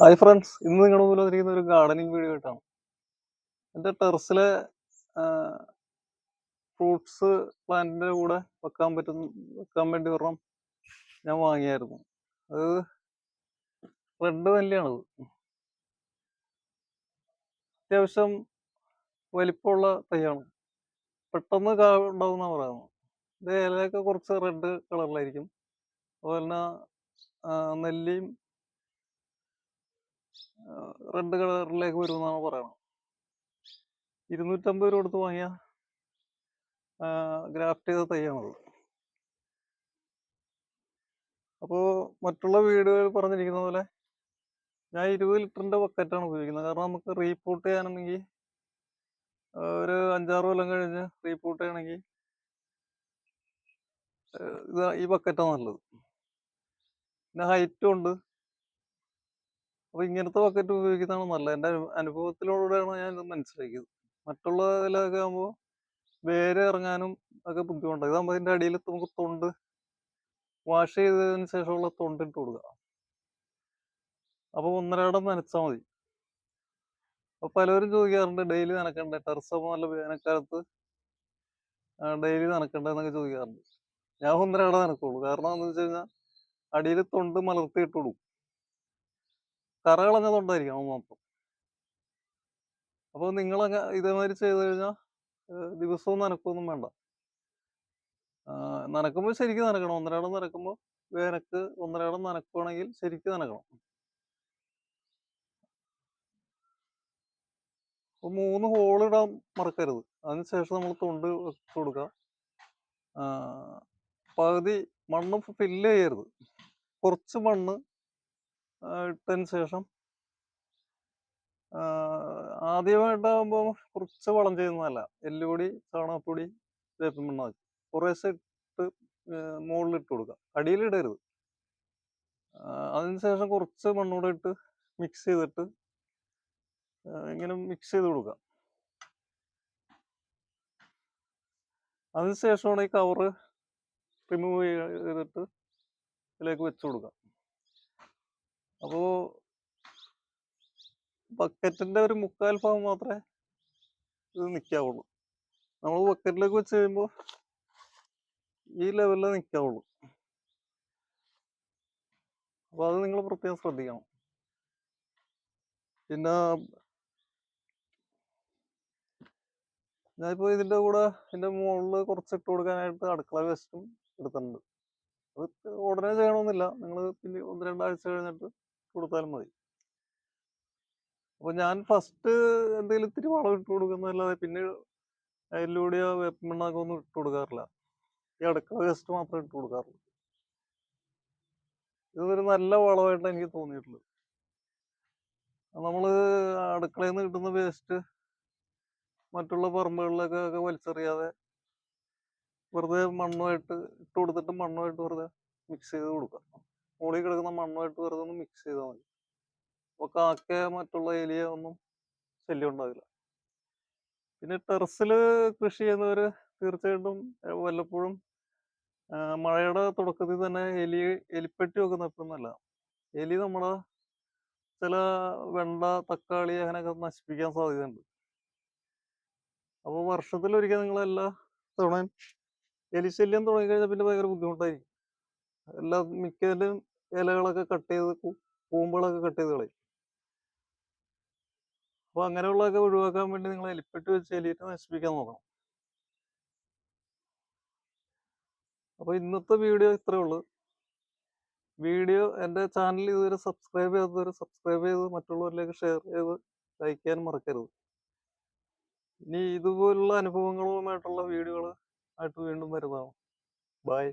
Hi friends ഇന്ന് നിങ്ങളുടെ മുമ്പിൽ വന്നിരിക്കുന്ന ഒരു ഗാർഡനിങ് വീഡിയോ ആയിട്ടാണ്. എന്റെ ടെറസിലെ ഫ്രൂട്ട്സ് പ്ലാന്റിന്റെ കൂടെ വെക്കാൻ പറ്റുന്ന വെക്കാൻ വേണ്ടി ഒരെണ്ണം ഞാൻ വാങ്ങിയായിരുന്നു. അത് റെഡ് നെല്ലിയാണത് അത്യാവശ്യം വലിപ്പമുള്ള തൈയാണ്. പെട്ടെന്ന് കാ ഉണ്ടാവുന്ന ഇത് ഇലയൊക്കെ കുറച്ച് റെഡ് കളറിലായിരിക്കും അതുപോലെ തന്നെ നെല്ലിയും റെഡ് കളറിലേക്ക് വരുമെന്നാണ് പറയുന്നത് ഇരുന്നൂറ്റമ്പത് രൂപ കൊടുത്ത് വാങ്ങിയ ഗ്രാഫ്റ്റ് ചെയ്ത തൈയാണത്. അപ്പോൾ മറ്റുള്ള വീടുകളിൽ പറഞ്ഞിരിക്കുന്ന പോലെ ഞാൻ ഇരുപത് ലിറ്ററിന്റെ ബക്കറ്റാണ് ഉപയോഗിക്കുന്നത്. കാരണം നമുക്ക് റീപോർട്ട് ചെയ്യാനുണ്ടെങ്കിൽ ഒരു അഞ്ചാറ് കൊല്ലം കഴിഞ്ഞ് റീപോർട്ട് ചെയ്യണമെങ്കിൽ ഇത് ഈ ബക്കറ്റാണ് നല്ലത്. പിന്നെ ഹൈറ്റും ഉണ്ട്. അപ്പൊ ഇങ്ങനത്തെ ബക്കറ്റ് ഉപയോഗിക്കുന്നതാണ് നല്ലത്. എന്റെ അനുഭവത്തിലൂടെയാണ് ഞാൻ മനസ്സിലാക്കിയത്. മറ്റുള്ള ഇതിലൊക്കെ ആകുമ്പോൾ വേര് ഇറങ്ങാനും ഒക്കെ ബുദ്ധിമുട്ടാണ് ഇതാകുമ്പോൾ അതിന്റെ അടിയിൽ നമുക്ക് തൊണ്ട് വാഷ് ചെയ്തതിന് ശേഷമുള്ള തൊണ്ട് ഇട്ട് കൊടുക്കുക അപ്പോൾ ഒന്നരാടം നനച്ചാൽ മതി. അപ്പൊ പലരും ചോദിക്കാറുണ്ട് ഡെയിലി നനക്കണ്ടേ? ടെറസ് ആകുമ്പോൾ നല്ല വേനൽക്കാലത്ത് ഡെയിലി നനക്കണ്ടെന്നൊക്കെ ചോദിക്കാറുണ്ട്. ഞാൻ ഒന്നരാടം നനക്കുള്ളൂ. കാരണം എന്താണെന്ന് വെച്ച് കഴിഞ്ഞാൽ അടിയിൽ തൊണ്ട് മലർത്തി കൊടുക്കും. കറ കളഞ്ഞ അത് മാത്രം അപ്പോൾ നിങ്ങൾ ഇതേമാതിരി ചെയ്ത് കഴിഞ്ഞാൽ ദിവസവും നനക്കൊന്നും വേണ്ട. നനക്കുമ്പോൾ ശരിക്കും നനക്കണം. ഒന്നരാടം നനക്കുമ്പോൾ വേനക്ക് ഒന്നരാടം നനക്കുവാണെങ്കിൽ ശരിക്കും നനക്കണം. അപ്പോൾ മൂന്ന് ഹോൾ ഇടാൻ മറക്കരുത്. അതിനുശേഷം നമ്മൾ തൊണ്ട് കൊടുക്കുക പകുതി മണ്ണ് ഫില്ല് ചെയ്യരുത്. കുറച്ച് മണ്ണ് ഇട്ടതിന് ശേഷം ആദ്യമായിട്ടാകുമ്പോൾ കുറച്ച് വളം ചെയ്യുന്നതല്ല. എല്ലുപൊടി ചാണകപ്പൊടി വേപ്പിൻ പിണ്ണാക്ക് കുറേശ്ശെ ഇട്ട് മുകളിൽ ഇട്ട് കൊടുക്കുക. അടിയിലിടരുത് അതിനുശേഷം കുറച്ച് മണ്ണൂടെ ഇട്ട് മിക്സ് ചെയ്തിട്ട് ഇങ്ങനെ മിക്സ് ചെയ്ത് കൊടുക്കുക. അതിനുശേഷമാണ് ഈ കവറ് റിമൂവ് ചെയ്തിട്ട് ഇതിലേക്ക് വെച്ച് കൊടുക്കുക. അപ്പോൾ ബക്കറ്റിന്റെ ഒരു മുക്കാൽ ഭാഗം മാത്രമേ ഇത് നിൽക്കാവുള്ളൂ നമ്മൾ ബക്കറ്റിലേക്ക് വെച്ച് കഴിയുമ്പോൾ ഈ ലെവലിൽ നിൽക്കാവുള്ളൂ അപ്പൊ അത് നിങ്ങൾ പ്രത്യേകം ശ്രദ്ധിക്കണം. പിന്നെ ഞാനിപ്പോ ഇതിന്റെ കൂടെ ഇതിന്റെ മുകളിൽ കുറച്ച് ഇട്ട് കൊടുക്കാനായിട്ട് അടുക്കള വേസ്റ്റും എടുത്തിട്ടുണ്ട്. അത് ഉടനെ ചെയ്യണമെന്നില്ല നിങ്ങൾ പിന്നെ ഒന്ന് രണ്ടാഴ്ച കഴിഞ്ഞിട്ട് കൊടുത്താലും മതി. അപ്പൊ ഞാൻ ഫസ്റ്റ് എന്തെങ്കിലും ഇത്തിരി വളം ഇട്ട് കൊടുക്കുന്നതല്ലാതെ പിന്നെ അതിലൂടെ വേപ്പിണ്ണാക്കോ ഒന്നും ഇട്ട് കൊടുക്കാറില്ല. ഈ അടുക്കള വേസ്റ്റ് മാത്രമേ ഇട്ട് കൊടുക്കാറുള്ളൂ. ഇതൊരു നല്ല വളമായിട്ടാണ് എനിക്ക് തോന്നിയിട്ടുള്ളത്. നമ്മൾ അടുക്കളയിൽ നിന്ന് കിട്ടുന്ന വേസ്റ്റ് മറ്റുള്ള പറമ്പുകളിലൊക്കെ വലിച്ചെറിയാതെ വെറുതെ മണ്ണുമായിട്ട് ഇട്ട് കൊടുത്തിട്ട് മണ്ണുമായിട്ട് വെറുതെ മിക്സ് ചെയ്ത് കൊടുക്കുക. മുകളിൽ കിടക്കുന്ന മണ്ണുമായിട്ട് വെറുതെ ഒന്ന് മിക്സ് ചെയ്താൽ മതി. അപ്പൊ കാക്ക മറ്റുള്ള എലിയ ഒന്നും ശല്യം ഉണ്ടാവില്ല. പിന്നെ ടെറസിൽ കൃഷി ചെയ്യുന്നവര് തീർച്ചയായിട്ടും വല്ലപ്പോഴും മഴയുടെ തുടക്കത്തിൽ തന്നെ എലി എലിപ്പെട്ടി ഒക്കെ നല്ല എലി നമ്മുടെ ചില വെണ്ട തക്കാളി അങ്ങനെയൊക്കെ നശിപ്പിക്കാൻ സാധ്യതയുണ്ട്. അപ്പോൾ വർഷത്തിൽ ഒരിക്കൽ നിങ്ങൾ എല്ലാ തവണയും എലിശല്യം തുടങ്ങിക്കഴിഞ്ഞാൽ പിന്നെ ഭയങ്കര ബുദ്ധിമുട്ടായിരിക്കും. എല്ലാ മിക്കതിലും ഇലകളൊക്കെ കട്ട് ചെയ്ത് കൂമ്പുകളൊക്കെ കട്ട് ചെയ്ത് കളയും. അപ്പൊ അങ്ങനെയുള്ളതൊക്കെ ഒഴിവാക്കാൻ വേണ്ടി നിങ്ങൾ എലിപ്പെട്ടി വെച്ച് എലിയിട്ട് നശിപ്പിക്കാൻ നോക്കണം. അപ്പൊ ഇന്നത്തെ വീഡിയോ ഇത്രേ ഉള്ളൂ. വീഡിയോ എന്റെ ചാനൽ ഇതുവരെ സബ്സ്ക്രൈബ് ചെയ്യാത്തവർ സബ്സ്ക്രൈബ് ചെയ്ത് മറ്റുള്ളവരിലേക്ക് ഷെയർ ചെയ്ത് ലൈക്ക് ചെയ്യാൻ മറക്കരുത്. ഇനി ഇതുപോലുള്ള അനുഭവങ്ങളുമായിട്ടുള്ള വീഡിയോകൾ ആയിട്ട് വീണ്ടും വരുന്നതാണ്. ബൈ.